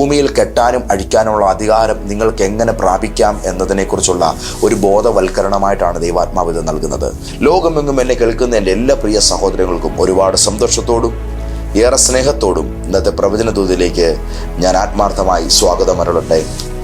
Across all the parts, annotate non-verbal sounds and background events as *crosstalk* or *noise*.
ഭൂമിയിൽ കെട്ടാനും അഴിക്കാനുമുള്ള അധികാരം നിങ്ങൾക്ക് എങ്ങനെ പ്രാപിക്കാം എന്നതിനെക്കുറിച്ചുള്ള ഒരു ബോധവൽക്കരണമായിട്ടാണ് ദൈവാത്മാവ് ഇത് നൽകുന്നത്. ലോകമെങ്ങും എന്നെ കേൾക്കുന്ന എന്റെ എല്ലാ പ്രിയ സഹോദരങ്ങൾക്കും ഒരുപാട് സന്തോഷത്തോടും ഏറെ സ്നേഹത്തോടും ഇന്നത്തെ പ്രവചന ദൂതിലേക്ക് ഞാൻ ആത്മാർത്ഥമായി സ്വാഗതം അരുളട്ടെ.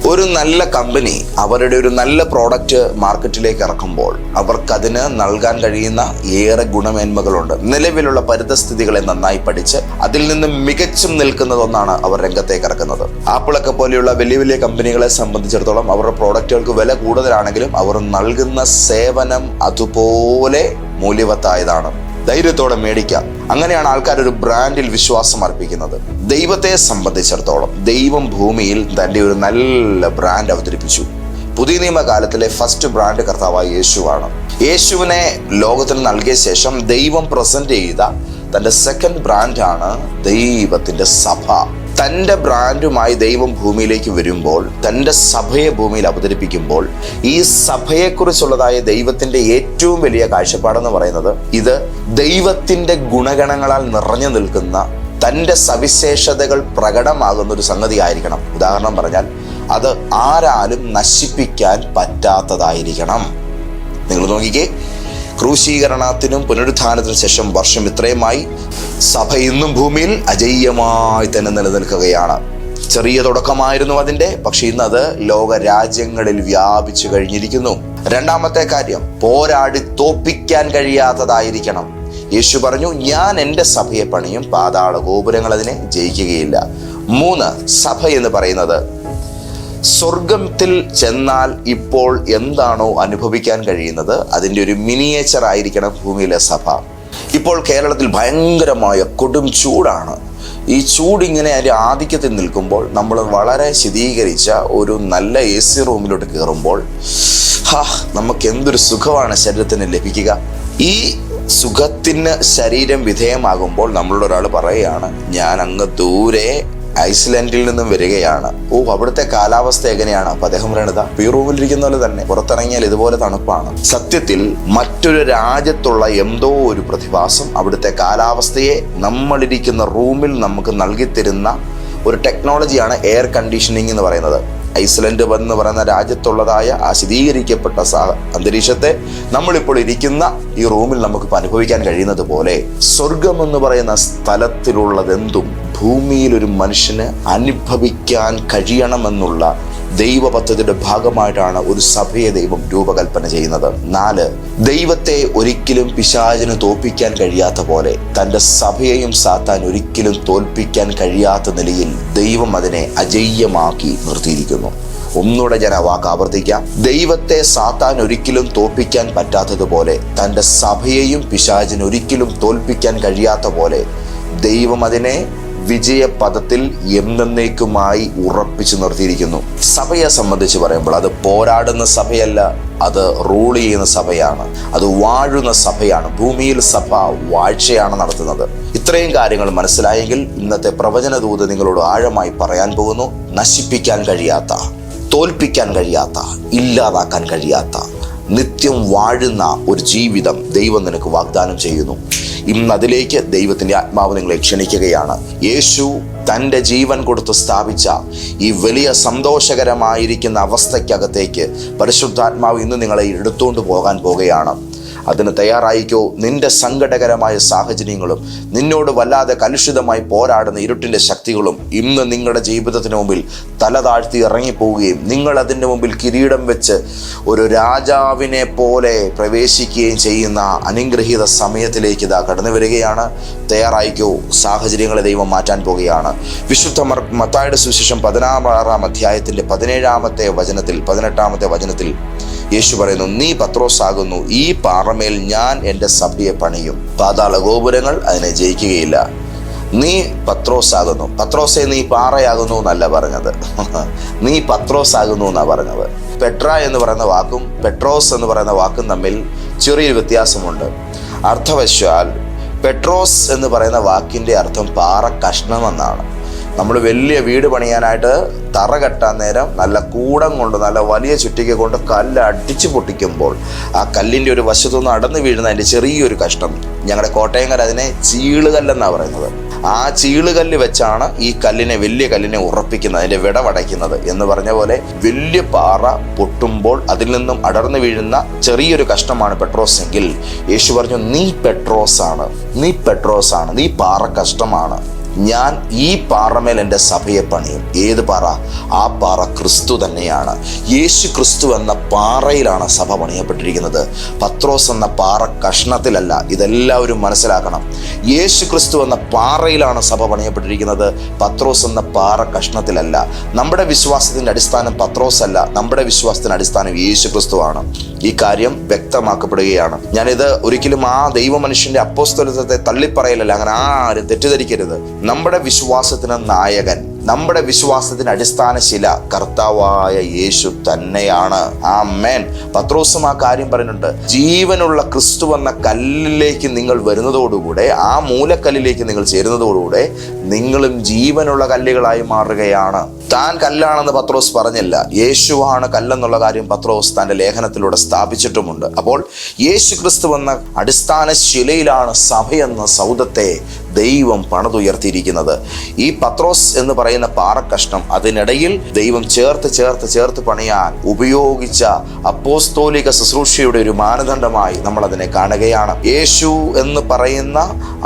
ഒരു നല്ല കമ്പനി അവരുടെ ഒരു നല്ല പ്രോഡക്റ്റ് മാർക്കറ്റിലേക്ക് ഇറക്കുമ്പോൾ അവർക്കതിന് നൽകാൻ കഴിയുന്ന ഏറെ ഗുണമേന്മകളുണ്ട്. നിലവിലുള്ള പരിതസ്ഥിതികളെ നന്നായി പഠിച്ച് അതിൽ നിന്ന് മികച്ചും നിൽക്കുന്നതൊന്നാണ് അവർ രംഗത്തേക്ക് ഇറക്കുന്നത്. ആപ്പിളൊക്കെ പോലെയുള്ള വലിയ വലിയ കമ്പനികളെ സംബന്ധിച്ചിടത്തോളം അവരുടെ പ്രോഡക്റ്റുകൾക്ക് വില കൂടുതലാണെങ്കിലും അവർ നൽകുന്ന സേവനം അതുപോലെ മൂല്യവത്തായതാണ്. ധൈര്യത്തോടെ മേടിക്കാം. അങ്ങനെയാണ് ആൾക്കാർ ഒരു ബ്രാൻഡിൽ വിശ്വാസം അർപ്പിക്കുന്നത്. ദൈവത്തെ സംബന്ധിച്ചിടത്തോളം ദൈവം ഭൂമിയിൽ തന്റെ ഒരു നല്ല ബ്രാൻഡ് അവതരിപ്പിച്ചു. പുതിയ നിയമകാലത്തിലെ ഫസ്റ്റ് ബ്രാൻഡ് കർത്താവായ യേശുവാണ്. യേശുവിനെ ലോകത്തിൽ നൽകിയ ശേഷം ദൈവം പ്രസന്റ് ചെയ്ത തന്റെ സെക്കൻഡ് ബ്രാൻഡാണ് ദൈവത്തിന്റെ സഭ. തന്റെ ബ്രാൻഡുമായി ദൈവം ഭൂമിയിലേക്ക് വരുമ്പോൾ തന്റെ സഭയെ ഭൂമിയിൽ അവതരിപ്പിക്കുമ്പോൾ ഈ സഭയെക്കുറിച്ചുള്ളതായ ദൈവത്തിന്റെ ഏറ്റവും വലിയ കാഴ്ചപ്പാടെന്ന് പറയുന്നത് ഇത് ദൈവത്തിന്റെ ഗുണഗണങ്ങളാൽ നിറഞ്ഞു നിൽക്കുന്ന തന്റെ സവിശേഷതകൾ പ്രകടമാകുന്ന ഒരു സംഗതി ആയിരിക്കണം ഉദാഹരണം പറഞ്ഞാൽ അത് ആരാലും നശിപ്പിക്കാൻ പറ്റാത്തതായിരിക്കണം. നിങ്ങൾ നോക്കിക്കേ ക്രൂശീകരണത്തിനും പുനരുദ്ധാനത്തിനു ശേഷം വർഷം ഇത്രയുമായി സഭ ഇന്നും ഭൂമിയിൽ അജയ്യമായി തന്നെ നിലനിൽക്കുകയാണ്. ചെറിയ തുടക്കമായിരുന്നു അതിന്റെ പക്ഷെ ഇന്നത് ലോക രാജ്യങ്ങളിൽ വ്യാപിച്ചു കഴിഞ്ഞിരിക്കുന്നു. രണ്ടാമത്തെ കാര്യം പോരാടി തോപ്പിക്കാൻ കഴിയാത്തതായിരിക്കണം. യേശു പറഞ്ഞു ഞാൻ എന്റെ സഭയെ പണിയും പാതാള ഗോപുരങ്ങൾ അതിനെ ജയിക്കുകയില്ല. മൂന്ന് സഭ എന്ന് പറയുന്നത് സ്വർഗത്തിൽ ചെന്നാൽ ഇപ്പോൾ എന്താണോ അനുഭവിക്കാൻ കഴിയുന്നത്? അതിന്റെ ഒരു മിനിയേച്ചർ ആയിരിക്കണം ഭൂമിയിലെ സഭ. ഇപ്പോൾ കേരളത്തിൽ ഭയങ്കരമായ കൊടും ചൂടാണ്. ഈ ചൂടിങ്ങനെ അതിന്റെ ആധിക്യത്തിൽ നിൽക്കുമ്പോൾ നമ്മൾ വളരെ ശീതീകരിച്ച ഒരു നല്ല എ സി റൂമിലോട്ട് കയറുമ്പോൾ ഹാ നമുക്ക് എന്തൊരു സുഖമാണ് ശരീരത്തിന് ലഭിക്കുക. ഈ സുഖത്തിന് ശരീരം വിധേയമാകുമ്പോൾ നമ്മളോട് ഒരാൾ പറയുകയാണ് ഞാൻ അങ്ങ് ദൂരെ ഐസ്ലാൻഡിൽ നിന്നും വരികയാണ്. ഓ അവിടുത്തെ കാലാവസ്ഥ എങ്ങനെയാണ്? അപ്പൊ അദ്ദേഹം പറയണത് പീറൂവിലിരിക്കുന്ന പോലെ തന്നെ പുറത്തിറങ്ങിയാൽ ഇതുപോലെ തണുപ്പാണ്. സത്യത്തിൽ മറ്റൊരു രാജ്യത്തുള്ള എന്തോ ഒരു പ്രതിഭാസം അവിടുത്തെ കാലാവസ്ഥയെ നമ്മളിരിക്കുന്ന റൂമിൽ നമുക്ക് നൽകിത്തരുന്ന ഒരു ടെക്നോളജിയാണ് എയർ കണ്ടീഷനിങ് എന്ന് പറയുന്നത്. ഐസ്ലൻഡ് എന്ന് പറയുന്ന രാജ്യത്തുള്ളതായ ആ ശീതീകരിക്കപ്പെട്ട അന്തരീക്ഷത്തെ നമ്മളിപ്പോൾ ഇരിക്കുന്ന ഈ റൂമിൽ നമുക്ക് അനുഭവിക്കാൻ കഴിയുന്നത് പോലെ സ്വർഗം എന്ന് പറയുന്ന സ്ഥലത്തിലുള്ളതെന്തും ഭൂമിയിൽ ഒരു മനുഷ്യന് അനുഭവിക്കാൻ കഴിയണമെന്നുള്ള ദൈവ പദ്ധതിയുടെ ഭാഗമായിട്ടാണ് ഒരു സഭയെ ദൈവം രൂപകൽപ്പന ചെയ്യുന്നത്. നാല് ദൈവത്തെ ഒരിക്കലും പിശാചിന് തോൽപ്പിക്കാൻ കഴിയാത്ത പോലെ തന്റെ സഭയെയും സാത്താൻ ഒരിക്കലും തോൽപ്പിക്കാൻ കഴിയാത്ത നിലയിൽ ദൈവം അതിനെ അജയ്യമാക്കി നിർത്തിയിരിക്കുന്നു. ഒന്നുകൂടെ ഞാൻ ആ വാക്ക് ആവർത്തിക്കാം. ദൈവത്തെ സാത്താൻ ഒരിക്കലും തോൽപ്പിക്കാൻ പറ്റാത്തതുപോലെ തന്റെ സഭയെയും പിശാചിന് ഒരിക്കലും തോൽപ്പിക്കാൻ കഴിയാത്ത പോലെ ദൈവം അതിനെ വിജയപദത്തിൽ എന്നേക്കുമായി ഉറപ്പിച്ചു നിർത്തിയിരിക്കുന്നു. സഭയെ സംബന്ധിച്ച് പറയുമ്പോൾ അത് പോരാടുന്ന സഭയല്ല അത് റൂൾ ചെയ്യുന്ന സഭയാണ് അത് വാഴുന്ന സഭയാണ് ഭൂമിയിൽ സഭ വാഴ്ചയാണ് നടത്തുന്നത്. ഇത്രയും കാര്യങ്ങൾ മനസ്സിലായെങ്കിൽ ഇന്നത്തെ പ്രവചന ദൂത് നിങ്ങളോട് ആഴമായി പറയാൻ പോകുന്നു. നശിപ്പിക്കാൻ കഴിയാത്ത തോൽപ്പിക്കാൻ കഴിയാത്ത ഇല്ലാതാക്കാൻ കഴിയാത്ത നിത്യം വാഴുന്ന ഒരു ജീവിതം ദൈവം നിനക്ക് വാഗ്ദാനം ചെയ്യുന്നു. ഇന്ന് അതിലേക്ക് ദൈവത്തിന്റെ ആത്മാവ് നിങ്ങളെ ക്ഷണിക്കുകയാണ്. യേശു തന്റെ ജീവൻ കൊടുത്ത് സ്ഥാപിച്ച ഈ വലിയ സന്തോഷകരമായിരിക്കുന്ന അവസ്ഥയ്ക്കകത്തേക്ക് പരിശുദ്ധാത്മാവ് ഇന്ന് നിങ്ങളെ എടുത്തുകൊണ്ട് പോകാൻ പോകുകയാണ് അതിന് തയ്യാറായിക്കോ നിന്റെ സങ്കടകരമായ സാഹചര്യങ്ങളും നിന്നോട് വല്ലാതെ കലുഷിതമായി പോരാടുന്ന ഇരുട്ടിന്റെ ശക്തികളും ഇന്ന് നിങ്ങളുടെ ജീവിതത്തിന് മുമ്പിൽ തല താഴ്ത്തി ഇറങ്ങിപ്പോവുകയും നിങ്ങൾ അതിന്റെ മുമ്പിൽ കിരീടം വെച്ച് ഒരു രാജാവിനെ പോലെ പ്രവേശിക്കുകയും ചെയ്യുന്ന അനുഗ്രഹീത സമയത്തിലേക്ക് ഇതാ കടന്നു വരികയാണ്. തയ്യാറായിക്കോ സാഹചര്യങ്ങളെ ദൈവം മാറ്റാൻ പോകുകയാണ്. വിശുദ്ധ മത്തായിയുടെ സുവിശേഷം പതിനാറാം അധ്യായത്തിന്റെ പതിനേഴാമത്തെ വചനത്തിൽ പതിനെട്ടാമത്തെ വചനത്തിൽ യേശു പറയുന്നു നീ പത്രോസാകുന്നു ഈ പാറമേൽ ഞാൻ എന്റെ സഭയെ പണിയും. പാതാള ഗോപുരങ്ങൾ അതിനെ ജയിക്കുകയില്ല. നീ പത്രോസാകുന്നു. പത്രോസെ നീ പാറയാകുന്നു എന്നല്ല പറഞ്ഞത്. *laughs* നീ പത്രോസാകുന്നു എന്നാണ് പറഞ്ഞത്. പെട്ര എന്ന് പറയുന്ന വാക്കും പെട്രോസ് എന്ന് പറയുന്ന വാക്കും തമ്മിൽ ചെറിയൊരു വ്യത്യാസമുണ്ട്. അർത്ഥവശാൽ പെട്രോസ് എന്ന് പറയുന്ന വാക്കിന്റെ അർത്ഥം പാറ കഷ്ണമെന്നാണ്. നമ്മൾ വലിയ വീട് പണിയാനായിട്ട് തറ കെട്ടാൻ നേരം നല്ല കൂടം കൊണ്ട് നല്ല വലിയ ചുറ്റിക കൊണ്ട് കല്ല് അടിച്ചു പൊട്ടിക്കുമ്പോൾ ആ കല്ലിന്റെ ഒരു വശത്തുനിന്ന് അടന്നു വീഴുന്ന അതിന്റെ ചെറിയൊരു കഷ്ടം ഞങ്ങളുടെ കോട്ടയങ്കര അതിനെ ചീളുകല്ലെന്നാണ് പറയുന്നത്. ആ ചീളുകല്ല് വെച്ചാണ് ഈ കല്ലിനെ വലിയ കല്ലിനെ ഉറപ്പിക്കുന്നത് അതിന്റെ വിടവടയ്ക്കുന്നത് എന്ന് പറഞ്ഞ പോലെ വലിയ പാറ പൊട്ടുമ്പോൾ അതിൽ നിന്നും അടർന്നു വീഴുന്ന ചെറിയൊരു കഷ്ണമാണ് പെട്രോസ് എങ്കിൽ യേശു പറഞ്ഞു നീ പെട്രോസ് ആണ് നീ പെട്രോസ് ആണ് നീ പാറ കഷ്ടമാണ് ഞാൻ ഈ പാറമേൽ എന്റെ സഭയെ പണിയും. ഏത് പാറ? ആ പാറ ക്രിസ്തു തന്നെയാണ്. യേശു ക്രിസ്തു എന്ന പാറയിലാണ് സഭ പണിയപ്പെട്ടിരിക്കുന്നത്. പത്രോസ് എന്ന പാറ കഷ്ണത്തിലല്ല. ഇതെല്ലാവരും മനസ്സിലാക്കണം. യേശു ക്രിസ്തു എന്ന പാറയിലാണ് സഭ പണിയപ്പെട്ടിരിക്കുന്നത്. പത്രോസ് എന്ന പാറ കഷ്ണത്തിലല്ല. നമ്മുടെ വിശ്വാസത്തിന്റെ അടിസ്ഥാനം പത്രോസ് അല്ല. നമ്മുടെ വിശ്വാസത്തിന്റെ അടിസ്ഥാനം യേശു ക്രിസ്തുവാണ് ഈ കാര്യം വ്യക്തമാക്കപ്പെടുകയാണ്. ഞാനിത് ഒരിക്കലും ആ ദൈവ മനുഷ്യന്റെ അപ്പോസ്തലത്തെ തള്ളിപ്പറയലല്ല. അങ്ങനെ ആരും തെറ്റിദ്ധരിക്കരുത്. നമ്മുടെ വിശ്വാസത്തിന് നായകൻ നമ്മുടെ വിശ്വാസത്തിന് അടിസ്ഥാന ശില കർത്താവായ യേശു തന്നെയാണ്. ആ മേൻ പത്രോസും ആ കാര്യം പറയുന്നുണ്ട്. ജീവനുള്ള ക്രിസ്തു എന്ന കല്ലിലേക്ക് നിങ്ങൾ വരുന്നതോടുകൂടെ ആ മൂലക്കല്ലിലേക്ക് നിങ്ങൾ ചേരുന്നതോടുകൂടെ നിങ്ങളും ജീവനുള്ള കല്ലുകളായി മാറുകയാണ്. താൻ കല്ലാണെന്ന് പത്രോസ് പറഞ്ഞില്ല. യേശുവാണ് കല്ലെന്നുള്ള കാര്യം പത്രോസ് തന്റെ ലേഖനത്തിലൂടെ സ്ഥാപിച്ചിട്ടുമുണ്ട്. അപ്പോൾ യേശു ക്രിസ്തു എന്ന അടിസ്ഥാന ശിലയിലാണ് സഭയെന്ന സൗദത്തെ ദൈവം പണിതുയർത്തിയിരിക്കുന്നത്. ഈ പത്രോസ് എന്ന് പറയുന്ന പാറക്കഷ്ണം അതിനിടയിൽ ദൈവം ചേർത്ത് ചേർത്ത് ചേർത്ത് പണിയാൻ ഉപയോഗിച്ച അപ്പോസ്തോലിക ശുശ്രൂഷയുടെ ഒരു മാനദണ്ഡമായി നമ്മൾ അതിനെ കാണുകയാണ്. യേശു എന്ന് പറയുന്ന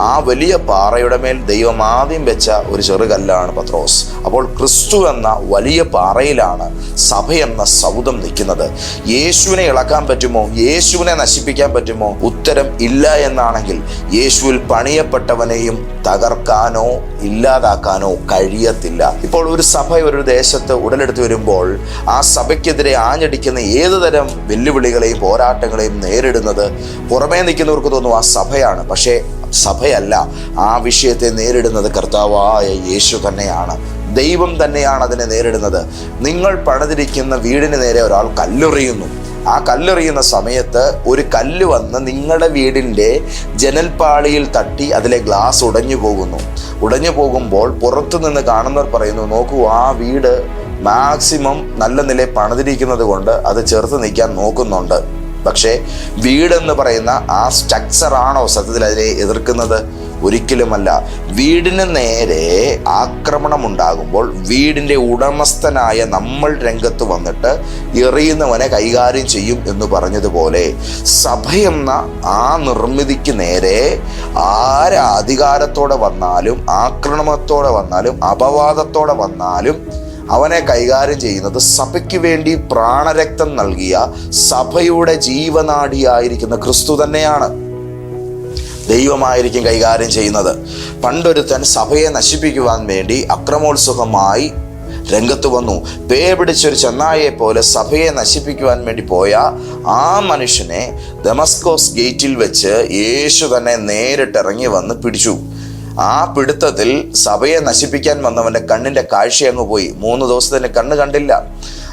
ആ വലിയ പാറയുടെ മേൽ ദൈവം ആദ്യം വെച്ച ഒരു ചെറുകല്ലാണ് പത്രോസ്. അപ്പോൾ ക്രിസ്തു എന്ന വലിയ പാറയിലാണ് സഭ എന്ന സൗദം നിൽക്കുന്നത്. യേശുവിനെ ഇളക്കാൻ പറ്റുമോ? യേശുവിനെ നശിപ്പിക്കാൻ പറ്റുമോ? ഉത്തരം ഇല്ല എന്നാണെങ്കിൽ യേശുവിൽ പണിയപ്പെട്ടവനെയും തകർക്കാനോ ഇല്ലാതാക്കാനോ കഴിയത്തില്ല. ഇപ്പോൾ ഒരു സഭ ഒരു ദേശത്ത് ഉടലെടുത്ത് വരുമ്പോൾ ആ സഭയ്ക്കെതിരെ ആഞ്ഞടിക്കുന്ന ഏത് തരം വെല്ലുവിളികളെയും പോരാട്ടങ്ങളെയും നേരിടുന്നത് പുറമേ നിൽക്കുന്നവർക്ക് തോന്നും ആ സഭയാണ്. പക്ഷേ സഭയല്ല. ആ വിഷയത്തെ നേരിടുന്നത് കർത്താവായ യേശു തന്നെയാണ്. ദൈവം തന്നെയാണ് അതിനെ നേരിടുന്നത്. നിങ്ങൾ പണിതിരിക്കുന്ന വീടിന് നേരെ ഒരാൾ കല്ലെറിയുന്നു. ആ കല്ലെറിയുന്ന സമയത്ത് ഒരു കല്ല് വന്ന് നിങ്ങളുടെ വീടിന്റെ ജനൽപ്പാളിയിൽ തട്ടി അതിലെ ഗ്ലാസ് ഉടഞ്ഞു പോകുന്നു. ഉടഞ്ഞു പോകുമ്പോൾ പുറത്തു നിന്ന് കാണുന്നവർ പറയുന്നു നോക്കൂ ആ വീട് മാക്സിമം നല്ല നിലയിൽ പണിതിരിക്കുന്നത് കൊണ്ട് അത് ചെറുത്ത് നിൽക്കാൻ നോക്കുന്നുണ്ട്. പക്ഷേ വീടെന്ന് പറയുന്ന ആ സ്ട്രക്ചറാണോ സത്യത്തിൽ അതിനെ എതിർക്കുന്നത്? ഒരിക്കലുമല്ല. വീടിന് നേരെ ആക്രമണം ഉണ്ടാകുമ്പോൾ വീടിന്റെ ഉടമസ്ഥനായ നമ്മൾ രംഗത്ത് വന്നിട്ട് എറിയുന്നവനെ കൈകാര്യം ചെയ്യും എന്ന് പറഞ്ഞതുപോലെ സഭയെന്ന ആ നിർമ്മിതിക്ക് നേരെ ആര് അധികാരത്തോടെ വന്നാലും ആക്രമണത്തോടെ വന്നാലും അപവാദത്തോടെ വന്നാലും അവനെ കൈകാര്യം ചെയ്യുന്നത് സഭയ്ക്ക് വേണ്ടി പ്രാണരക്തം നൽകിയ സഭയുടെ ജീവനാടിയായിരിക്കുന്ന ക്രിസ്തു തന്നെയാണ്. ദൈവമായിരിക്കും കൈകാര്യം ചെയ്യുന്നത്. പണ്ടൊരുത്തൻ സഭയെ നശിപ്പിക്കുവാൻ വേണ്ടി അക്രമോത്സുകമായി രംഗത്ത് വന്നു. പേ പിടിച്ചൊരു ചെന്നായെ പോലെ സഭയെ നശിപ്പിക്കുവാൻ വേണ്ടി പോയ ആ മനുഷ്യനെ ദമസ്കോസ് ഗേറ്റിൽ വെച്ച് യേശു തന്നെ നേരിട്ട് ഇറങ്ങി വന്ന് പിടിച്ചു. ആ പിടുത്തത്തിൽ സഭയെ നശിപ്പിക്കാൻ വന്നവന്റെ കണ്ണിന്റെ കാഴ്ച അങ്ങ് പോയി. മൂന്ന് ദിവസത്തിന് കണ്ണ് കണ്ടില്ല.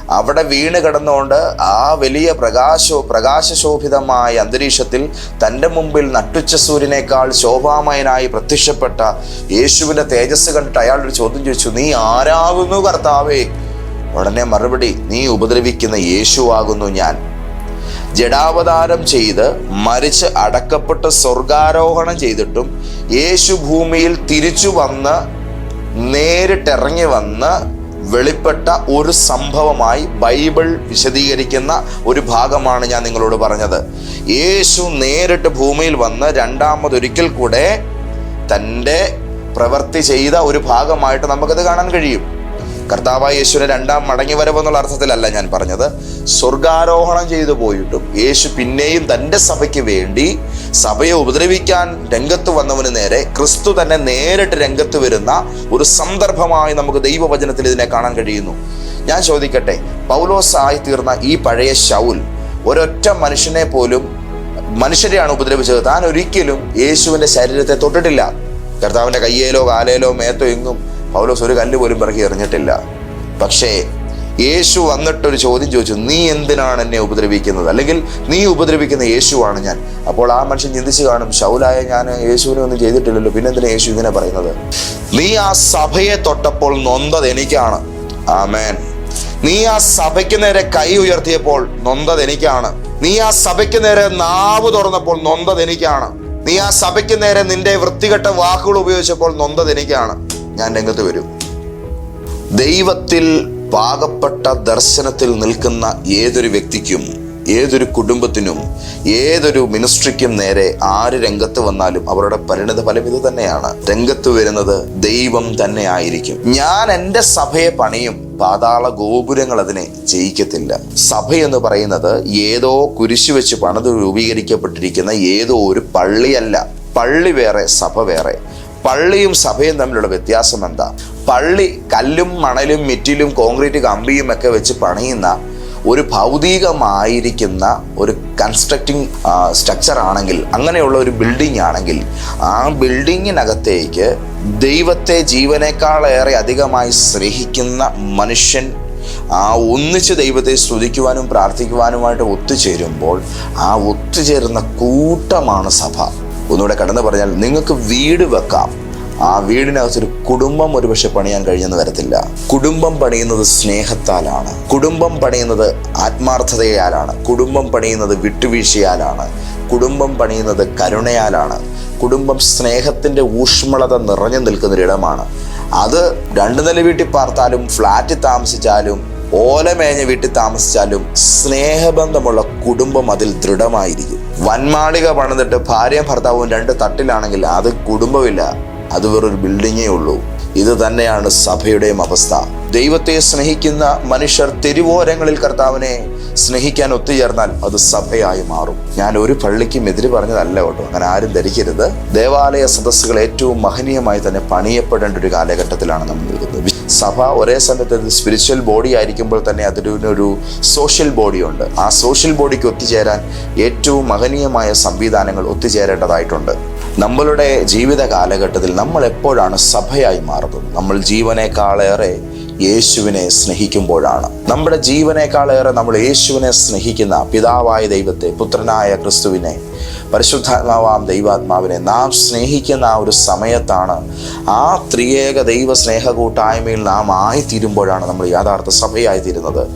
അവിടെ വീണ് കിടന്നുകൊണ്ട് ആ വലിയ പ്രകാശോ പ്രകാശശോഭിതമായ അന്തരീക്ഷത്തിൽ തന്റെ മുമ്പിൽ നട്ടുച്ച സൂര്യനേക്കാൾ ശോഭാമയനായി പ്രത്യക്ഷപ്പെട്ട യേശുവിന്റെ തേജസ് കണ്ടിട്ട് അയാളൊരു ചോദ്യം ചോദിച്ചു നീ ആരാകുന്നു കർത്താവേ? ഉടനെ മറുപടി നീ ഉപദ്രവിക്കുന്ന യേശുവാകുന്നു ഞാൻ. ജഡാവതാരം ചെയ്ത് മരിച്ച് അടക്കപ്പെട്ട് സ്വർഗാരോഹണം ചെയ്തിട്ടും യേശു ഭൂമിയിൽ തിരിച്ചു വന്ന് നേരിട്ടിറങ്ങി വന്ന് വെളിപ്പെട്ട ഒരു സംഭവമായി ബൈബിൾ വിശദീകരിക്കുന്ന ഒരു ഭാഗമാണ് ഞാൻ നിങ്ങളോട് പറഞ്ഞത്. യേശു നേരിട്ട് ഭൂമിയിൽ വന്ന് രണ്ടാമതൊരിക്കൽ കൂടെ തന്റെ പ്രവൃത്തി ചെയ്ത ഒരു ഭാഗമായിട്ട് നമുക്കത് കാണാൻ കഴിയും. കർത്താവായ യേശുവിന് രണ്ടാം മടങ്ങി വരവെന്നുള്ള അർത്ഥത്തിലല്ല ഞാൻ പറഞ്ഞത്. സ്വർഗാരോഹണം ചെയ്തു പോയിട്ടും യേശു പിന്നെയും തന്റെ സഭയ്ക്ക് വേണ്ടി സഭയെ ഉപദ്രവിക്കാൻ രംഗത്ത് വന്നവന് നേരെ ക്രിസ്തു തന്നെ നേരിട്ട് രംഗത്ത് വരുന്ന ഒരു സന്ദർഭമായി നമുക്ക് ദൈവവചനത്തിൽ ഇതിനെ കാണാൻ കഴിയുന്നു. ഞാൻ ചോദിക്കട്ടെ പൗലോസായി തീർന്ന ഈ പഴയ ശൗൽ ഒരൊറ്റ മനുഷ്യനെ പോലും മനുഷ്യരെയാണ് ഉപദ്രവിച്ചത്. താൻ ഒരിക്കലും യേശുവിന്റെ ശരീരത്തെ തൊട്ടിട്ടില്ല. കർത്താവിന്റെ കയ്യേലോ കാലേലോ മേത്തോ എങ്ങും പൗലോസ് ഒരു കല്ല് പോലും പിറക്കി എറിഞ്ഞിട്ടില്ല. പക്ഷേ യേശു വന്നിട്ടൊരു ചോദ്യം ചോദിച്ചു നീ എന്തിനാണ് എന്നെ ഉപദ്രവിക്കുന്നത്? അല്ലെങ്കിൽ നീ ഉപദ്രവിക്കുന്ന യേശുവാണ് ഞാൻ. അപ്പോൾ ആ മനുഷ്യൻ ചിന്തിച്ചു കാണും ശൗലായ ഞാൻ യേശുവിനെ ഒന്നും ചെയ്തിട്ടില്ലല്ലോ. പിന്നെ എന്തിനാ യേശു ഇങ്ങനെ പറയുന്നത്? നീ ആ സഭയെ തൊട്ടപ്പോൾ നൊന്തത് എനിക്കാണ്. ആമേൻ. നീ ആ സഭയ്ക്ക് നേരെ കൈ ഉയർത്തിയപ്പോൾ നൊന്തത് എനിക്കാണ്. നീ ആ സഭയ്ക്ക് നേരെ നാവ് തുറന്നപ്പോൾ നൊന്തത് എനിക്കാണ്. നീ ആ സഭയ്ക്ക് നേരെ നിന്റെ വൃത്തികെട്ട വാക്കുകൾ ഉപയോഗിച്ചപ്പോൾ നൊന്തത് എനിക്കാണ്. ഞാൻ രംഗത്ത് വരും. ദൈവത്തിൽ പാകപ്പെട്ട ദർശനത്തിൽ നിൽക്കുന്ന ഏതൊരു വ്യക്തിക്കും ഏതൊരു കുടുംബത്തിനും ഏതൊരു മിനിസ്ട്രിക്കും നേരെ ആര് രംഗത്ത് വന്നാലും അവരുടെ പരിണിത ഫലം ഇത് തന്നെയാണ്. രംഗത്ത് വരുന്നത് ദൈവം തന്നെ ആയിരിക്കും. ഞാൻ എന്റെ സഭയെ പണിയും പാതാള ഗോപുരങ്ങൾ അതിനെ ജയിക്കത്തില്ല. സഭ എന്ന് പറയുന്നത് ഏതോ കുരിശു വെച്ച് പണിത് രൂപീകരിക്കപ്പെട്ടിരിക്കുന്ന ഏതോ ഒരു പള്ളിയല്ല. പള്ളി വേറെ സഭ വേറെ. പള്ളിയും സഭയും തമ്മിലുള്ള വ്യത്യാസം എന്താ? പള്ളി കല്ലും മണലും മിറ്റിലും കോൺക്രീറ്റ് കമ്പിയും ഒക്കെ വെച്ച് പണിയുന്ന ഒരു ഭൗതികമായിരിക്കുന്ന ഒരു കൺസ്ട്രക്റ്റിംഗ് സ്ട്രക്ചർ ആണെങ്കിൽ അങ്ങനെയുള്ള ഒരു ബിൽഡിംഗ് ആണെങ്കിൽ ആ ബിൽഡിങ്ങിനകത്തേക്ക് ദൈവത്തെ ജീവനേക്കാളേറെ അധികമായി സ്നേഹിക്കുന്ന മനുഷ്യൻ ആ ഒന്നിച്ച് ദൈവത്തെ സ്തുതിക്കുവാനും പ്രാർത്ഥിക്കുവാനുമായിട്ട് ഒത്തുചേരുമ്പോൾ ആ ഒത്തുചേരുന്ന കൂട്ടമാണ് സഭ. ഒന്നുകൂടെ കടന്നു പറഞ്ഞാൽ നിങ്ങൾക്ക് വീട് വെക്കാം. ആ വീടിനകത്ത് ഒരു കുടുംബം ഒരുപക്ഷെ പണിയാൻ കഴിഞ്ഞെന്ന് വരത്തില്ല. കുടുംബം പണിയുന്നത് സ്നേഹത്താലാണ്. കുടുംബം പണിയുന്നത് ആത്മാർത്ഥതയാലാണ്. കുടുംബം പണിയുന്നത് വിട്ടുവീഴ്ചയാലാണ്. കുടുംബം പണിയുന്നത് കരുണയാലാണ്. കുടുംബം സ്നേഹത്തിന്റെ ഊഷ്മളത നിറഞ്ഞു നിൽക്കുന്നൊരിടമാണ്. അത് രണ്ടു നില വീട്ടിൽ പാർത്താലും ഫ്ലാറ്റിൽ താമസിച്ചാലും ഓലമേഞ്ഞ വീട്ടിൽ താമസിച്ചാലും സ്നേഹബന്ധമുള്ള കുടുംബം അതിൽ ദൃഢമായിരിക്കും. വൻമാളിക പണിതിട്ട് ഭാര്യയും ഭർത്താവും രണ്ട് തട്ടിലാണെങ്കിൽ അത് കുടുംബമില്ല. അത് വെറൊരു ബിൽഡിങ്ങേ ഉള്ളൂ. ഇത് തന്നെയാണ് സഭയുടെയും അവസ്ഥ. ദൈവത്തെ സ്നേഹിക്കുന്ന മനുഷ്യർ തെരുവോരങ്ങളിൽ കർത്താവിനെ സ്നേഹിക്കാൻ ഒത്തുചേർന്നാൽ അത് സഭയായി മാറും. ഞാൻ ഒരു പള്ളിക്കും എതിര് പറഞ്ഞതല്ല കേട്ടോ. അങ്ങനെ ആരും ധരിക്കരുത്. ദേവാലയ സദസ്സുകൾ ഏറ്റവും മഹനീയമായി തന്നെ പണിയപ്പെടേണ്ട ഒരു കാലഘട്ടത്തിലാണ് നമ്മൾ നിൽക്കുന്നത്. സഭ ഒരേ സമയത്ത് അത് സ്പിരിച്വൽ ബോഡി ആയിരിക്കുമ്പോൾ തന്നെ അതിനൊരു സോഷ്യൽ ബോഡിയുണ്ട് ആ സോഷ്യൽ ബോഡിക്ക് ഒത്തുചേരാൻ ഏറ്റവും മഹനീയമായ സംവിധാനങ്ങൾ ഒത്തുചേരേണ്ടതായിട്ടുണ്ട്. നമ്മളുടെ ജീവിത കാലഘട്ടത്തിൽ നമ്മൾ എപ്പോഴാണ് സഭയായി മാറുന്നത്? നമ്മൾ ജീവനേക്കാളേറെ യേശുവിനെ സ്നേഹിക്കുമ്പോഴാണ്. നമ്മുടെ ജീവനേക്കാളേറെ നമ്മൾ യേശുവിനെ സ്നേഹിക്കുന്ന പിതാവായ ദൈവത്തെ പുത്രനായ ക്രിസ്തുവിനെ പരിശുദ്ധാത്മാവാം ദൈവാത്മാവിനെ നാം സ്നേഹിക്കുന്ന ആ ഒരു സമയത്താണ് ആ ത്രിയേക ദൈവ സ്നേഹ കൂട്ടായ്മയിൽ നാം ആയിത്തീരുമ്പോഴാണ് നമ്മൾ യഥാർത്ഥ സഭയായിത്തീരുന്നത്.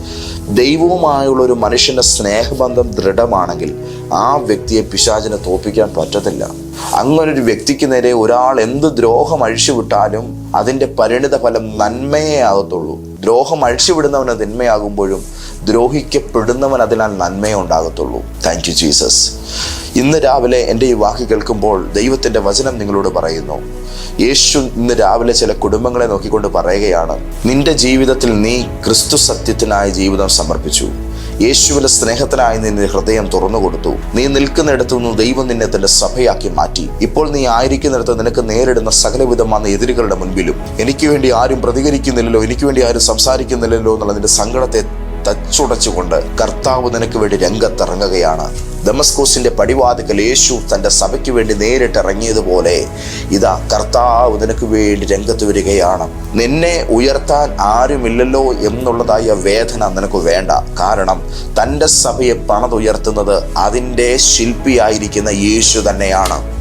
ദൈവവുമായുള്ള ഒരു മനുഷ്യന്റെ സ്നേഹബന്ധം ദൃഢമാണെങ്കിൽ ആ വ്യക്തിയെ പിശാചിനെ തോപ്പിക്കാൻ പറ്റത്തില്ല. അങ്ങനൊരു വ്യക്തിക്ക് നേരെ ഒരാൾ എന്ത് ദ്രോഹം അഴിച്ചുവിട്ടാലും അതിന്റെ പരിണിത ഫലം നന്മയേ ആകത്തുള്ളൂ. ദ്രോഹം അഴിച്ചുവിടുന്നവന് തിന്മയാകുമ്പോഴും ദ്രോഹിക്കപ്പെടുന്നവൻ അതിനാൽ നന്മയേ ഉണ്ടാകത്തുള്ളൂ. താങ്ക് യു ജീസസ് ഇന്ന് രാവിലെ എന്റെ ഈ വാക്ക് കേൾക്കുമ്പോൾ ദൈവത്തിന്റെ വചനം നിങ്ങളോട് പറയുന്നു. യേശു ഇന്ന് രാവിലെ ചില കുടുംബങ്ങളെ നോക്കിക്കൊണ്ട് പറയുകയാണ് നിന്റെ ജീവിതത്തിൽ നീ ക്രിസ്തു സത്യത്തിനായി ജീവിതം സമർപ്പിച്ചു. യേശുവിന്റെ സ്നേഹത്തിനായി നിന്റെ ഹൃദയം തുറന്നു കൊടുത്തു. നീ നിൽക്കുന്നിടത്തു നിന്ന് ദൈവം നിന്നെ തന്റെ സഭയാക്കി മാറ്റി. ഇപ്പോൾ നീ ആയിരിക്കുന്നിടത്ത് നിനക്ക് നേരിടുന്ന സകലവിധമാണ് എതിരുകളുടെ മുൻപിലും. എനിക്ക് വേണ്ടി ആരും പ്രതികരിക്കുന്നില്ലല്ലോ എനിക്ക് വേണ്ടി ആരും സംസാരിക്കുന്നില്ലല്ലോ എന്നുള്ള നിന്റെ സങ്കടത്തെ തച്ചുടച്ചുകൊണ്ട് കർത്താവ് നിനക്ക് വേണ്ടി രംഗത്തിറങ്ങുകയാണ്. ദമസ്കോസിന്റെ പടിവാതിക്കൽ യേശു തന്റെ സഭയ്ക്ക് വേണ്ടി നേരിട്ട് ഇറങ്ങിയതുപോലെ ഇതാ കർത്താവ് നിനക്ക് വേണ്ടി രംഗത്ത് വരികയാണ്. നിന്നെ ഉയർത്താൻ ആരുമില്ലല്ലോ എന്നുള്ളതായ വേദന നിനക്ക് വേണ്ട. കാരണം തന്റെ സഭയെ പണതുയർത്തുന്നത് അതിന്റെ ശില്പിയായിരിക്കുന്ന യേശു തന്നെയാണ്.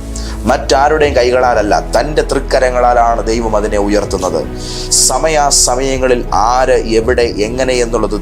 മറ്റാരുടെയും കൈകളാലല്ല തന്റെ തൃക്കരങ്ങളാലാണ് ദൈവം അതിനെ ഉയർത്തുന്നത്. സമയാസമയങ്ങളിൽ ആര് എവിടെ എങ്ങനെ എന്നുള്ളത്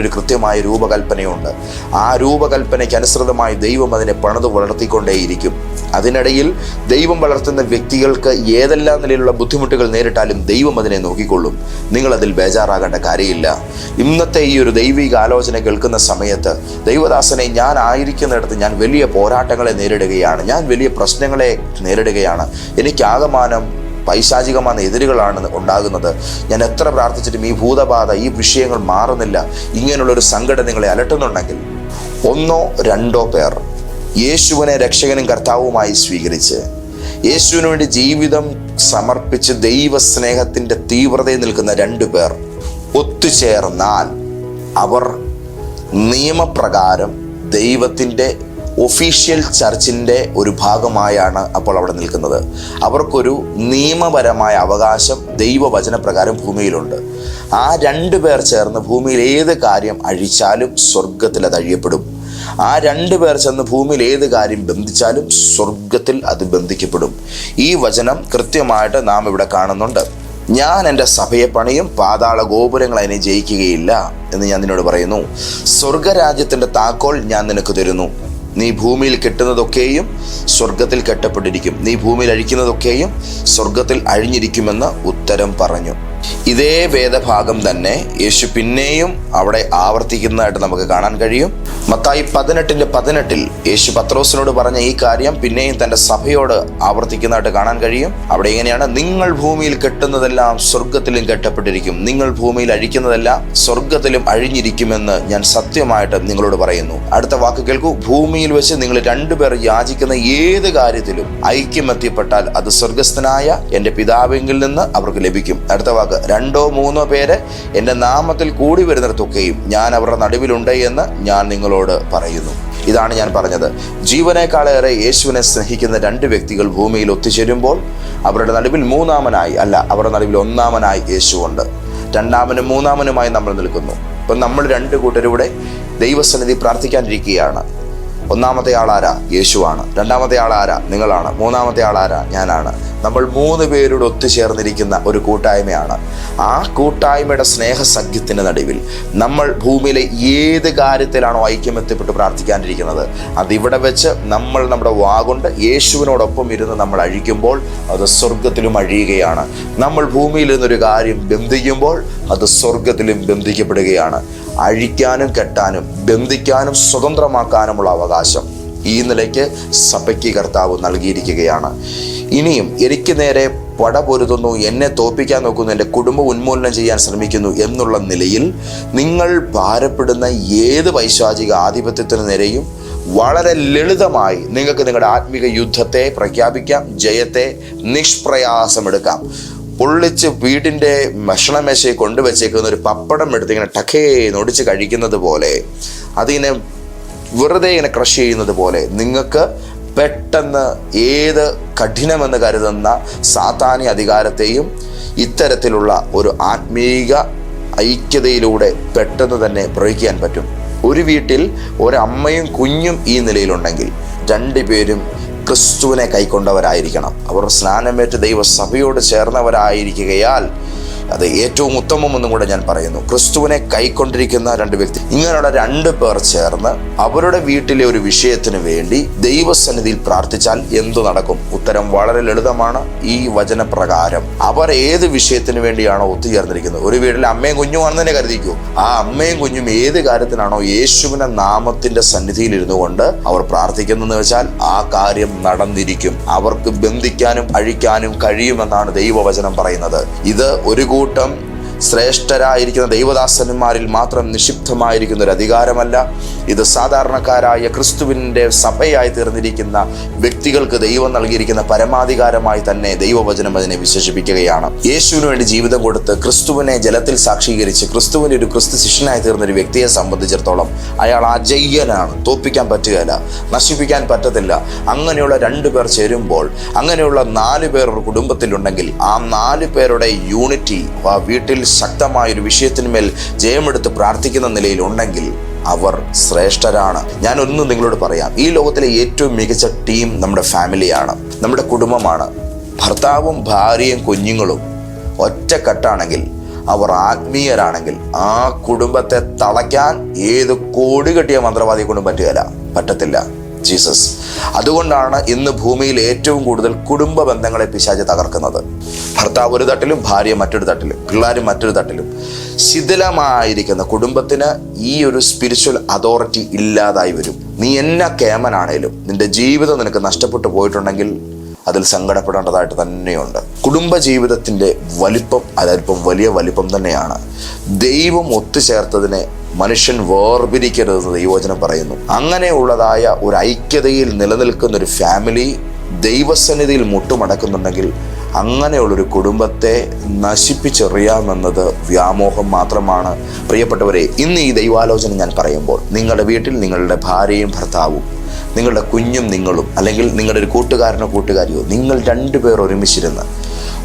ഒരു കൃത്യമായ രൂപകൽപ്പനയുണ്ട്. ആ രൂപകൽപ്പനയ്ക്ക് അനുസൃതമായി ദൈവം അതിനെ പണിത് വളർത്തിക്കൊണ്ടേയിരിക്കും. അതിനിടയിൽ ദൈവം വളർത്തുന്ന വ്യക്തികൾക്ക് ഏതെല്ലാം നിലയിലുള്ള ബുദ്ധിമുട്ടുകൾ നേരിട്ടാലും ദൈവം അതിനെ നോക്കിക്കൊള്ളും. നിങ്ങളതിൽ ബേജാറാകേണ്ട കാര്യമില്ല. ഇന്നത്തെ ഈ ഒരു ദൈവിക ആലോചന കേൾക്കുന്ന സമയത്ത് ദൈവദാസനെ ഞാൻ ആയിരിക്കുന്നിടത്ത് ഞാൻ വലിയ പോരാട്ടങ്ങളെ നേരിടുകയാണ്. ഞാൻ വലിയ പ്രശ്നങ്ങളെ നേരിടുകയാണ്. എനിക്കാകമാനം പൈശാചികമായ എതിരുകളാണ് ഉണ്ടാകുന്നത്. ഞാൻ എത്ര പ്രാർത്ഥിച്ചിട്ടും ഈ ഭൂതബാധ ഈ വിഷയങ്ങൾ മാറുന്നില്ല. ഇങ്ങനെയുള്ളൊരു സങ്കടം നിങ്ങളെ അലട്ടുന്നുണ്ടെങ്കിൽ ഒന്നോ രണ്ടോ പേർ യേശുവിനെ രക്ഷകനും കർത്താവുമായി സ്വീകരിച്ച് യേശുവിന് വേണ്ടി ജീവിതം സമർപ്പിച്ച് ദൈവസ്നേഹത്തിന്റെ തീവ്രതയിൽ നിൽക്കുന്ന രണ്ടു പേർ ഒത്തുചേർന്നാൽ അവർ നിയമപ്രകാരം ദൈവത്തിന്റെ ഒഫീഷ്യൽ ചർച്ചിന്റെ ഒരു ഭാഗമായാണ് അപ്പോൾ അവിടെ നിൽക്കുന്നത്. അവർക്കൊരു നിയമപരമായ അവകാശം ദൈവവചനപ്രകാരം ഭൂമിയിലുണ്ട്. ആ രണ്ടു പേർ ചേർന്ന് ഭൂമിയിൽ ഏത് കാര്യം അഴിച്ചാലും സ്വർഗത്തിൽ അത് അഴിയപ്പെടും. ആ രണ്ടു പേർ ചെന്ന് ഭൂമിയിൽ ഏത് കാര്യം ബന്ധിച്ചാലും സ്വർഗത്തിൽ അത് ബന്ധിക്കപ്പെടും. ഈ വചനം കൃത്യമായിട്ട് നാം ഇവിടെ കാണുന്നുണ്ട്. ഞാൻ എന്റെ സഭയെ പണിയും പാതാള ഗോപുരങ്ങൾ അതിനെ ജയിക്കുകയില്ല എന്ന് ഞാൻ നിന്നോട് പറയുന്നു. സ്വർഗരാജ്യത്തിന്റെ താക്കോൽ ഞാൻ നിനക്ക് തരുന്നു. നീ ഭൂമിയിൽ കെട്ടുന്നതൊക്കെയും സ്വർഗത്തിൽ കെട്ടപ്പെട്ടിരിക്കും. നീ ഭൂമിയിൽ അഴിക്കുന്നതൊക്കെയും സ്വർഗത്തിൽ അഴിഞ്ഞിരിക്കുമെന്ന് ഉത്തരം പറഞ്ഞു. ഇതേ വേദഭാഗം തന്നെ യേശു പിന്നെയും അവിടെ ആവർത്തിക്കുന്നതായിട്ട് നമുക്ക് കാണാൻ കഴിയും. മത്തായി പതിനെട്ടിന്റെ പതിനെട്ടിൽ യേശു പത്രോസിനോട് പറഞ്ഞ ഈ കാര്യം പിന്നെയും തന്റെ സഭയോട് ആവർത്തിക്കുന്നതായിട്ട് കാണാൻ കഴിയും. അവിടെ ഇങ്ങനെയാണ് നിങ്ങൾ ഭൂമിയിൽ കെട്ടുന്നതെല്ലാം സ്വർഗത്തിലും കെട്ടപ്പെട്ടിരിക്കും. നിങ്ങൾ ഭൂമിയിൽ അഴിക്കുന്നതെല്ലാം സ്വർഗത്തിലും അഴിഞ്ഞിരിക്കുമെന്ന് ഞാൻ സത്യമായിട്ട് നിങ്ങളോട് പറയുന്നു. അടുത്ത വാക്ക് കേൾക്കൂ. ഭൂമിയിൽ വെച്ച് നിങ്ങൾ രണ്ടുപേർ യാചിക്കുന്ന ഏത് കാര്യത്തിലും ഐക്യമെത്തിപ്പെട്ടാൽ അത് സ്വർഗസ്ഥനായ എന്റെ പിതാവെങ്കിൽ നിന്ന് അവർക്ക് ലഭിക്കും. അടുത്ത വാക്ക് രണ്ടോ മൂന്നോ പേര് എന്റെ നാമത്തിൽ കൂടി വരുന്നിടത്തൊക്കെയും ഞാൻ അവരുടെ നടുവിലുണ്ട് എന്ന് ഞാൻ നിങ്ങളോട് പറയുന്നു. ഇതാണ് ഞാൻ പറഞ്ഞത്. ജീവനേക്കാളേറെ യേശുവിനെ സ്നേഹിക്കുന്ന രണ്ട് വ്യക്തികൾ ഭൂമിയിൽ ഒത്തുചേരുമ്പോൾ അവരുടെ നടുവിൽ മൂന്നാമനായി അല്ല അവരുടെ നടുവിൽ ഒന്നാമനായി യേശുവുണ്ട്. രണ്ടാമനും മൂന്നാമനുമായി നമ്മൾ നിൽക്കുന്നു. ഇപ്പം നമ്മൾ രണ്ട് കൂട്ടരൂടെ ദൈവസന്നിധി പ്രാർത്ഥിക്കാനിരിക്കുകയാണ്. ഒന്നാമത്തെ ആളാരാ? യേശുവാണ്. രണ്ടാമത്തെ ആളാരാ? നിങ്ങളാണ്. മൂന്നാമത്തെ ആളാരാ? ഞാനാണ്. നമ്മൾ മൂന്ന് പേരോട് ഒത്തുചേർന്നിരിക്കുന്ന ഒരു കൂട്ടായ്മയാണ്. ആ കൂട്ടായ്മയുടെ സ്നേഹസഖ്യത്തിന്റെ നടുവിൽ നമ്മൾ ഭൂമിയിലെ ഏത് കാര്യത്തിലാണോ ഐക്യമെത്തിപ്പെട്ട് പ്രാർത്ഥിക്കാനിരിക്കുന്നത് അതിവിടെ വെച്ച് നമ്മൾ നമ്മുടെ വാഗുണ്ട് യേശുവിനോടൊപ്പം ഇരുന്ന് നമ്മൾ അഴിക്കുമ്പോൾ അത് സ്വർഗത്തിലും അഴിയുകയാണ്. നമ്മൾ ഭൂമിയിൽ നിന്നൊരു കാര്യം ബന്ധിക്കുമ്പോൾ അത് സ്വർഗത്തിലും ബന്ധിക്കപ്പെടുകയാണ്. അഴിക്കാനും കെട്ടാനും ബന്ധിക്കാനും സ്വതന്ത്രമാക്കാനുമുള്ള അവകാശം ഈ നിലയ്ക്ക് സഭയ്ക്ക് കർത്താവ് നൽകിയിരിക്കുകയാണ്. ഇനിയും എനിക്ക് നേരെ പട പൊരുതുന്നു എന്നെ തോപ്പിക്കാൻ നോക്കുന്നു എന്റെ കുടുംബം ഉന്മൂലനം ചെയ്യാൻ ശ്രമിക്കുന്നു എന്നുള്ള നിലയിൽ നിങ്ങൾ ഭാരപ്പെടുന്ന ഏത് പൈശാചിക ആധിപത്യത്തിന് നേരെയും വളരെ ലളിതമായി നിങ്ങൾക്ക് നിങ്ങളുടെ ആത്മീക യുദ്ധത്തെ പ്രഖ്യാപിക്കാം ജയത്തെ നിഷ്പ്രയാസം എടുക്കാം പൊള്ളിച്ച് വീടിന്റെ ഭക്ഷണമേശയിൽ കൊണ്ടുവച്ചേക്കുന്ന ഒരു പപ്പടം എടുത്ത് ഇങ്ങനെ ടക്കേ നൊടിച്ച് കഴിക്കുന്നത് പോലെ അതിനെ വെറുതെ ഇങ്ങനെ ക്രഷ് ചെയ്യുന്നത് പോലെ നിങ്ങൾക്ക് പെട്ടെന്ന് ഏത് കഠിനമെന്ന് കരുതുന്ന സാത്താനി അധികാരത്തെയും ഇത്തരത്തിലുള്ള ഒരു ആത്മീക ഐക്യതയിലൂടെ പെട്ടെന്ന് തന്നെ പ്രയോഗിക്കാൻ പറ്റും. ഒരു വീട്ടിൽ ഒരമ്മയും കുഞ്ഞും ഈ നിലയിലുണ്ടെങ്കിൽ രണ്ടുപേരും ക്രിസ്തുവിനെ കൈക്കൊണ്ടവരായിരിക്കണം. അവർ സ്നാനമേറ്റ് ദൈവസഭയോട് ചേർന്നവരായിരിക്കുകയാൽ അത് ഏറ്റവും ഉത്തമമെന്നും കൂടെ ഞാൻ പറയുന്നു. ക്രിസ്തുവിനെ കൈക്കൊണ്ടിരിക്കുന്ന രണ്ട് വ്യക്തി ഇങ്ങനെയുള്ള രണ്ട് പേർ ചേർന്ന് അവരുടെ വീട്ടിലെ ഒരു വിഷയത്തിന് വേണ്ടി ദൈവസന്നിധിയിൽ പ്രാർത്ഥിച്ചാൽ എന്തു നടക്കും? ഉത്തരം വളരെ ലളിതമാണ്. ഈ വചനപ്രകാരം അവർ ഏത് വിഷയത്തിന് വേണ്ടിയാണോ ഒത്തുചേർന്നിരിക്കുന്നത്? ഒരു വീട്ടിലെ അമ്മയും കുഞ്ഞുമാണെന്ന് തന്നെ കരുതിക്കൂ? ആ അമ്മയും കുഞ്ഞും ഏത് കാര്യത്തിനാണോ യേശുവിനെ നാമത്തിന്റെ സന്നിധിയിൽ ഇരുന്നു കൊണ്ട് അവർ പ്രാർത്ഥിക്കുന്നതെന്ന് വെച്ചാൽ ആ കാര്യം നടന്നിരിക്കും. അവർക്ക് ബന്ധിക്കാനും അഴിക്കാനും കഴിയുമെന്നാണ് ദൈവവചനം പറയുന്നത്. ഇത് ഒരു കൂട്ടം ശ്രേഷ്ഠരായിരിക്കുന്ന ദൈവദാസന്മാരിൽ മാത്രം നിക്ഷിപ്തമായിരിക്കുന്ന ഒരു അധികാരമല്ല. ഇത് സാധാരണക്കാരായ ക്രിസ്തുവിന്റെ സഭയായി തീർന്നിരിക്കുന്ന വ്യക്തികൾക്ക് ദൈവം നൽകിയിരിക്കുന്ന പരമാധികാരമായി തന്നെ ദൈവവചനം അതിനെ വിശേഷിപ്പിക്കുകയാണ്. യേശുവിന് വേണ്ടി ജീവിതം കൊടുത്ത് ക്രിസ്തുവിനെ ജലത്തിൽ സാക്ഷീകരിച്ച് ക്രിസ്തുവിന്റെ ഒരു ക്രിസ്തു ശിഷ്യനായി തീർന്ന ഒരു വ്യക്തിയെ സംബന്ധിച്ചിടത്തോളം അയാൾ അജയ്യനാണ് തോപ്പിക്കാൻ പറ്റുകയില്ല നശിപ്പിക്കാൻ പറ്റത്തില്ല. അങ്ങനെയുള്ള രണ്ടു പേർ ചേരുമ്പോൾ അങ്ങനെയുള്ള നാല് പേർ ഒരു കുടുംബത്തിലുണ്ടെങ്കിൽ ആ നാല് പേരുടെ യൂണിറ്റി ആ വീട്ടിൽ ശക്തമായ ഒരു വിഷയത്തിന്മേൽ ജയമെടുത്ത് പ്രാർത്ഥിക്കുന്ന നിലയിൽ ഉണ്ടെങ്കിൽ അവർ ശ്രേഷ്ഠരാണ്. ഞാൻ ഒന്ന് നിങ്ങളോട് പറയാം. ഈ ലോകത്തിലെ ഏറ്റവും മികച്ച ടീം നമ്മുടെ ഫാമിലിയാണ്. നമ്മുടെ കുടുംബമാണ്. ഭർത്താവും ഭാര്യയും കുഞ്ഞുങ്ങളും ഒറ്റക്കെട്ടാണെങ്കിൽ അവർ ആത്മീയരാണെങ്കിൽ ആ കുടുംബത്തെ തളയ്ക്കാൻ ഏത് കോടി കെട്ടിയ മന്ത്രവാദിയെ കൊണ്ടും പറ്റുകയില്ല. പറ്റത്തില്ല. ജീസസ്. അതുകൊണ്ടാണ് ഇന്ന് ഭൂമിയിൽ ഏറ്റവും കൂടുതൽ കുടുംബ ബന്ധങ്ങളെ പിശാച് തകർക്കുന്നത്. ഭർത്താവ് ഒരു തട്ടിലും ഭാര്യ മറ്റൊരു തട്ടിലും പിള്ളേർ മറ്റൊരു തട്ടിലും. ശിഥിലമായിരിക്കുന്ന കുടുംബത്തിന് ഈ ഒരു സ്പിരിച്വൽ അതോറിറ്റി ഇല്ലാതായി വരും. നീ എന്ന കേമനാണേലും നിന്റെ ജീവിതം നിനക്ക് നഷ്ടപ്പെട്ടു പോയിട്ടുണ്ടെങ്കിൽ അതിൽ സങ്കടപ്പെടേണ്ടതായിട്ട് തന്നെയുണ്ട്. കുടുംബ ജീവിതത്തിന്റെ വലിപ്പം അതല്പം വലിയ വലിപ്പം തന്നെയാണ്. ദൈവം ഒത്തുചേർത്തതിനെ മനുഷ്യൻ വേർപിരിക്കരുതെന്ന് ദൈവവചനം പറയുന്നു. അങ്ങനെയുള്ളതായ ഒരു ഐക്യതയിൽ നിലനിൽക്കുന്ന ഒരു ഫാമിലി ദൈവസന്നിധിയിൽ മുട്ടുമടക്കുന്നുണ്ടെങ്കിൽ അങ്ങനെയുള്ളൊരു കുടുംബത്തെ നശിപ്പിച്ചെറിയാമെന്നത് വ്യാമോഹം മാത്രമാണ്. പ്രിയപ്പെട്ടവരെ ഇന്ന് ഈ ദൈവാലോചന ഞാൻ പറയുമ്പോൾ നിങ്ങളുടെ വീട്ടിൽ നിങ്ങളുടെ ഭാര്യയും ഭർത്താവും നിങ്ങളുടെ കുഞ്ഞും നിങ്ങളും അല്ലെങ്കിൽ നിങ്ങളുടെ ഒരു കൂട്ടുകാരനോ കൂട്ടുകാരിയോ നിങ്ങൾ രണ്ടുപേർ ഒരുമിച്ചിരുന്ന്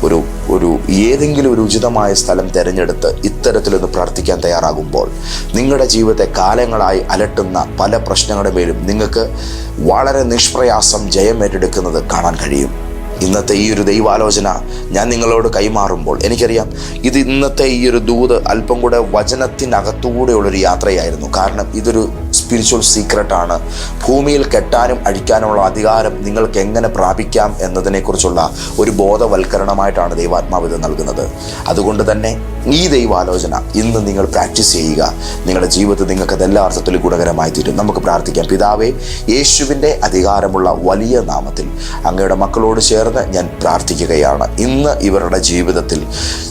ഒരു ഒരു ഏതെങ്കിലും ഒരു ഉചിതമായ സ്ഥലം തിരഞ്ഞെടുത്ത് ഇത്തരത്തിലൊന്ന് പ്രാർത്ഥിക്കാൻ തയ്യാറാകുമ്പോൾ നിങ്ങളുടെ ജീവിതത്തെ കാലങ്ങളായി അലട്ടുന്ന പല പ്രശ്നങ്ങളുടെ മേലും നിങ്ങൾക്ക് വളരെ നിഷ്പ്രയാസം ജയം ഏറ്റെടുക്കുന്നത് കാണാൻ കഴിയും. ഇന്നത്തെ ഈ ഒരു ദൈവാലോചന ഞാൻ നിങ്ങളോട് കൈമാറുമ്പോൾ എനിക്കറിയാം ഇത് ഇന്നത്തെ ഈ ഒരു ദൂത് അല്പം കൂടെ വചനത്തിനകത്തുകൂടെയുള്ളൊരു യാത്രയായിരുന്നു. കാരണം ഇതൊരു സ്പിരിച്വൽ സീക്രട്ടാണ് ഭൂമിയിൽ കെട്ടാനും അഴിക്കാനുമുള്ള അധികാരം നിങ്ങൾക്ക് എങ്ങനെ പ്രാപിക്കാം എന്നതിനെക്കുറിച്ചുള്ള ഒരു ബോധവൽക്കരണമായിട്ടാണ് ദൈവാത്മാവ് ഇത് നൽകുന്നത്. അതുകൊണ്ട് തന്നെ ഈ ദൈവാലോചന ഇന്ന് നിങ്ങൾ പ്രാക്ടീസ് ചെയ്യുക. നിങ്ങളുടെ ജീവിതത്തിൽ നിങ്ങൾക്ക് അതെല്ലാ അർത്ഥത്തിലും ഗുണകരമായി തീരും. നമുക്ക് പ്രാർത്ഥിക്കാം. പിതാവേ യേശുവിന്റെ അധികാരമുള്ള വലിയ നാമത്തിൽ അങ്ങയുടെ മക്കളോട് ചേർന്ന് ഞാൻ പ്രാർത്ഥിക്കുകയാണ്. ഇന്ന് ഇവരുടെ ജീവിതത്തിൽ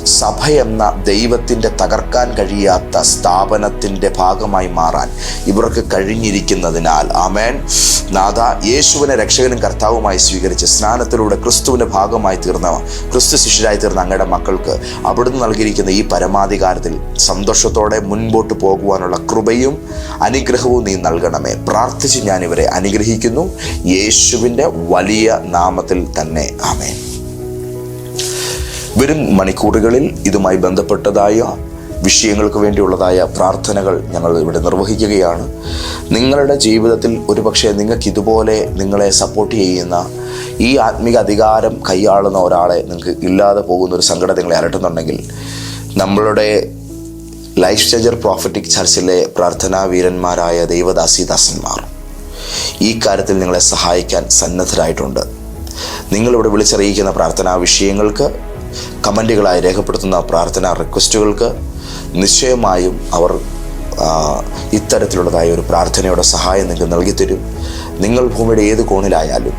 സഭ എന്ന ദൈവത്തിന്റെ തകർക്കാൻ കഴിയാത്ത സ്ഥാപനത്തിന്റെ ഭാഗമായി മാറാൻ ഇവർക്ക് കഴിഞ്ഞിരിക്കുന്നതിനാൽ ആമേൻ. നാഥ യേശുവിനെ രക്ഷകനും കർത്താവുമായി സ്വീകരിച്ച് സ്നാനത്തിലൂടെ ക്രിസ്തുവിന്റെ ഭാഗമായി തീർന്ന ക്രിസ്തു ശിഷ്യരായി തീർന്ന അങ്ങയുടെ മക്കൾക്ക് അവിടുന്ന് നൽകിയിരിക്കുന്ന ഈ പരമാധികാരത്തിൽ സന്തോഷത്തോടെ മുൻപോട്ട് പോകുവാനുള്ള കൃപയും അനുഗ്രഹവും നീ നൽകണമേ. പ്രാർത്ഥിച്ച് ഞാൻ ഇവരെ അനുഗ്രഹിക്കുന്നു. യേശുവിന്റെ വലിയ നാമത്തിൽ തന്നെ ആമേൻ. വരും മണിക്കൂറുകളിൽ ഇതുമായി ബന്ധപ്പെട്ടതായ വിഷയങ്ങൾക്ക് വേണ്ടിയുള്ളതായ പ്രാർത്ഥനകൾ ഞങ്ങൾ ഇവിടെ നിർവഹിക്കുകയാണ്. നിങ്ങളുടെ ജീവിതത്തിൽ ഒരുപക്ഷെ നിങ്ങൾക്ക് ഇതുപോലെ നിങ്ങളെ സപ്പോർട്ട് ചെയ്യുന്ന ഈ ആത്മീക അധികാരം കൈയാളുന്ന ഒരാളെ നിങ്ങൾക്ക് ഇല്ലാതെ പോകുന്ന ഒരു സങ്കടം നിങ്ങളെ അലട്ടുന്നുണ്ടെങ്കിൽ നമ്മളുടെ ലൈഫ് ചേഞ്ചർ പ്രോഫറ്റിക് ചർച്ചിലെ പ്രാർത്ഥനാ വീരന്മാരായ ദൈവദാസിദാസന്മാർ ഈ കാര്യത്തിൽ നിങ്ങളെ സഹായിക്കാൻ സന്നദ്ധരായിട്ടുണ്ട്. നിങ്ങളിവിടെ വിളിച്ചറിയിക്കുന്ന പ്രാർത്ഥനാ വിഷയങ്ങൾക്ക് കമന്റുകളായി രേഖപ്പെടുത്തുന്ന പ്രാർത്ഥനാ റിക്വസ്റ്റുകൾക്ക് നിശ്ചയമായും അവർ ഇത്തരത്തിലുള്ളതായ ഒരു പ്രാർത്ഥനയുടെ സഹായം നിങ്ങൾക്ക് നൽകിത്തരും. നിങ്ങൾ ഭൂമിയുടെ ഏത് കോണിലായാലും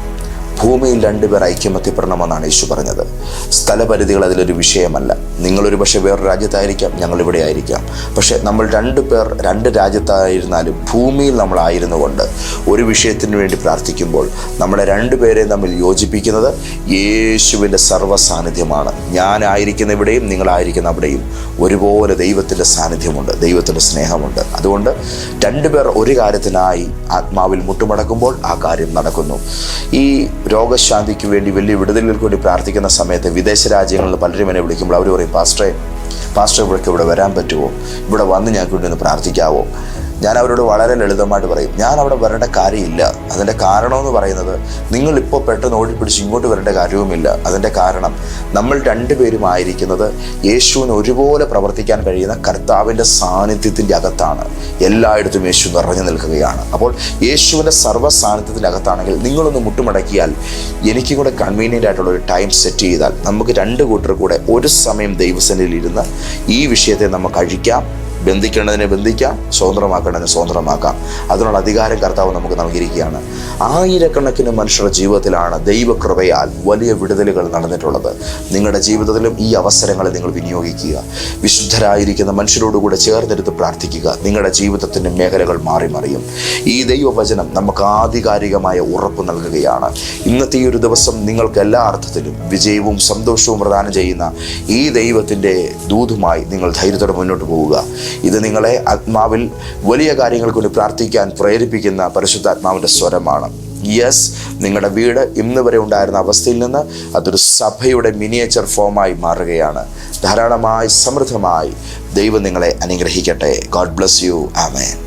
ഭൂമിയിൽ രണ്ടുപേർ ഐക്യമത്യപ്പെടണമെന്നാണ് യേശു പറഞ്ഞത്. സ്ഥലപരിധികൾ അതിലൊരു വിഷയമല്ല. നിങ്ങളൊരു പക്ഷേ വേറെ രാജ്യത്തായിരിക്കാം ഞങ്ങൾ ഇവിടെ ആയിരിക്കാം. പക്ഷേ നമ്മൾ രണ്ടു പേർ രണ്ട് രാജ്യത്തായിരുന്നാലും ഭൂമിയിൽ നമ്മളായിരുന്നു കൊണ്ട് ഒരു വിഷയത്തിന് വേണ്ടി പ്രാർത്ഥിക്കുമ്പോൾ നമ്മളെ രണ്ടുപേരെ തമ്മിൽ യോജിപ്പിക്കുന്നത് യേശുവിന്റെ സർവ സാന്നിധ്യമാണ് ഞാനായിരിക്കുന്ന ഇവിടെയും നിങ്ങളായിരിക്കുന്ന അവിടെയും. ഒരുപോലെ ദൈവത്തിന്റെ സാന്നിധ്യമുണ്ട് ദൈവത്തിന്റെ സ്നേഹമുണ്ട്. അതുകൊണ്ട് രണ്ടുപേർ ഒരു കാര്യത്തിനായി ആത്മാവിൽ മുട്ടുമടക്കുമ്പോൾ ആ കാര്യം നടക്കുന്നു. ഈ രോഗശാന്തിക്ക് വേണ്ടി വലിയ വിടുതലുകൾക്ക് വേണ്ടി പ്രാർത്ഥിക്കുന്ന സമയത്ത് വിദേശ രാജ്യങ്ങളിൽ പലരും എന്നെ വിളിക്കുമ്പോൾ അവർ പറയും പാസ്റ്ററെ പാസ്റ്റർ ഇവിടേക്ക് ഇവിടെ വരാൻ പറ്റുമോ? ഇവിടെ വന്ന് ഞങ്ങൾക്ക് വേണ്ടി ഒന്ന് പ്രാർത്ഥിക്കാവോ? ഞാൻ അവരോട് വളരെ ലളിതമായിട്ട് പറയും ഞാൻ അവിടെ വരേണ്ട കാര്യമില്ല. അതിന്റെ കാരണമെന്ന് പറയുന്നത് നിങ്ങൾ ഇപ്പോൾ പെട്ടെന്ന് ഓടിപ്പിടിച്ച് ഇങ്ങോട്ട് വരേണ്ട കാര്യവുമില്ല. അതിന്റെ കാരണം നമ്മൾ രണ്ടുപേരും ആയിരിക്കുന്നത് യേശുവിന് ഒരുപോലെ പ്രവർത്തിക്കാൻ കഴിയുന്ന കർത്താവിന്റെ സാന്നിധ്യത്തിന്റെ അകത്താണ്. എല്ലായിടത്തും യേശു നിറഞ്ഞു നിൽക്കുകയാണ്. അപ്പോൾ യേശുവിന്റെ സർവ സാന്നിധ്യത്തിന്റെ അകത്താണെങ്കിൽ നിങ്ങളൊന്ന് മുട്ടുമടക്കിയാൽ എനിക്കും കൂടെ കൺവീനിയന്റ് ആയിട്ടുള്ള ഒരു ടൈം സെറ്റ് ചെയ്താൽ നമുക്ക് രണ്ട് കൂട്ടർ കൂടെ ഒരു സമയം ദൈവസനിലിരുന്ന് ഈ വിഷയത്തെ നമുക്ക് അഴിക്കാം. ബന്ധിക്കേണ്ടതിനെ ബന്ധിക്കാം സ്വതന്ത്രമാക്കേണ്ടതിനെ സ്വതന്ത്രമാക്കാം. അതിനുള്ള അധികാരം കർത്താവ് നമുക്ക് നൽകിയിരിക്കുകയാണ്. ആയിരക്കണക്കിന് മനുഷ്യരുടെ ജീവിതത്തിലാണ് ദൈവകൃപയാൽ വലിയ വിടുതലുകൾ നടന്നിട്ടുള്ളത്. നിങ്ങളുടെ ജീവിതത്തിലും ഈ അവസരങ്ങളെ നിങ്ങൾ വിനിയോഗിക്കുക. വിശുദ്ധരായിരിക്കുന്ന മനുഷ്യരോടുകൂടെ ചേർന്നെടുത്ത് പ്രാർത്ഥിക്കുക. നിങ്ങളുടെ ജീവിതത്തിന്റെ മേഖലകൾ മാറി മറിയും. ഈ ദൈവവചനം നമുക്ക് ആധികാരികമായ ഉറപ്പ് നൽകുകയാണ്. ഇന്നത്തെ ഈ ഒരു ദിവസം നിങ്ങൾക്ക് എല്ലാ അർത്ഥത്തിലും വിജയവും സന്തോഷവും പ്രദാനം ചെയ്യുന്ന ഈ ദൈവത്തിന്റെ ദൂതുമായി നിങ്ങൾ ധൈര്യത്തോടെ മുന്നോട്ട് പോവുക. ഇത് നിങ്ങളെ ആത്മാവിൽ വലിയ കാര്യങ്ങൾക്ക് വേണ്ടി പ്രാർത്ഥിക്കാൻ പ്രേരിപ്പിക്കുന്ന പരിശുദ്ധാത്മാവിന്റെ സ്വരമാണ്. യെസ് നിങ്ങളുടെ വീട് ഇന്ന് വരെ ഉണ്ടായിരുന്ന അവസ്ഥയിൽ നിന്ന് അതൊരു സഭയുടെ മിനിയേച്ചർ ഫോമായി മാറുകയാണ്. ധാരാളമായി സമൃദ്ധമായി ദൈവം നിങ്ങളെ അനുഗ്രഹിക്കട്ടെ. God bless you amen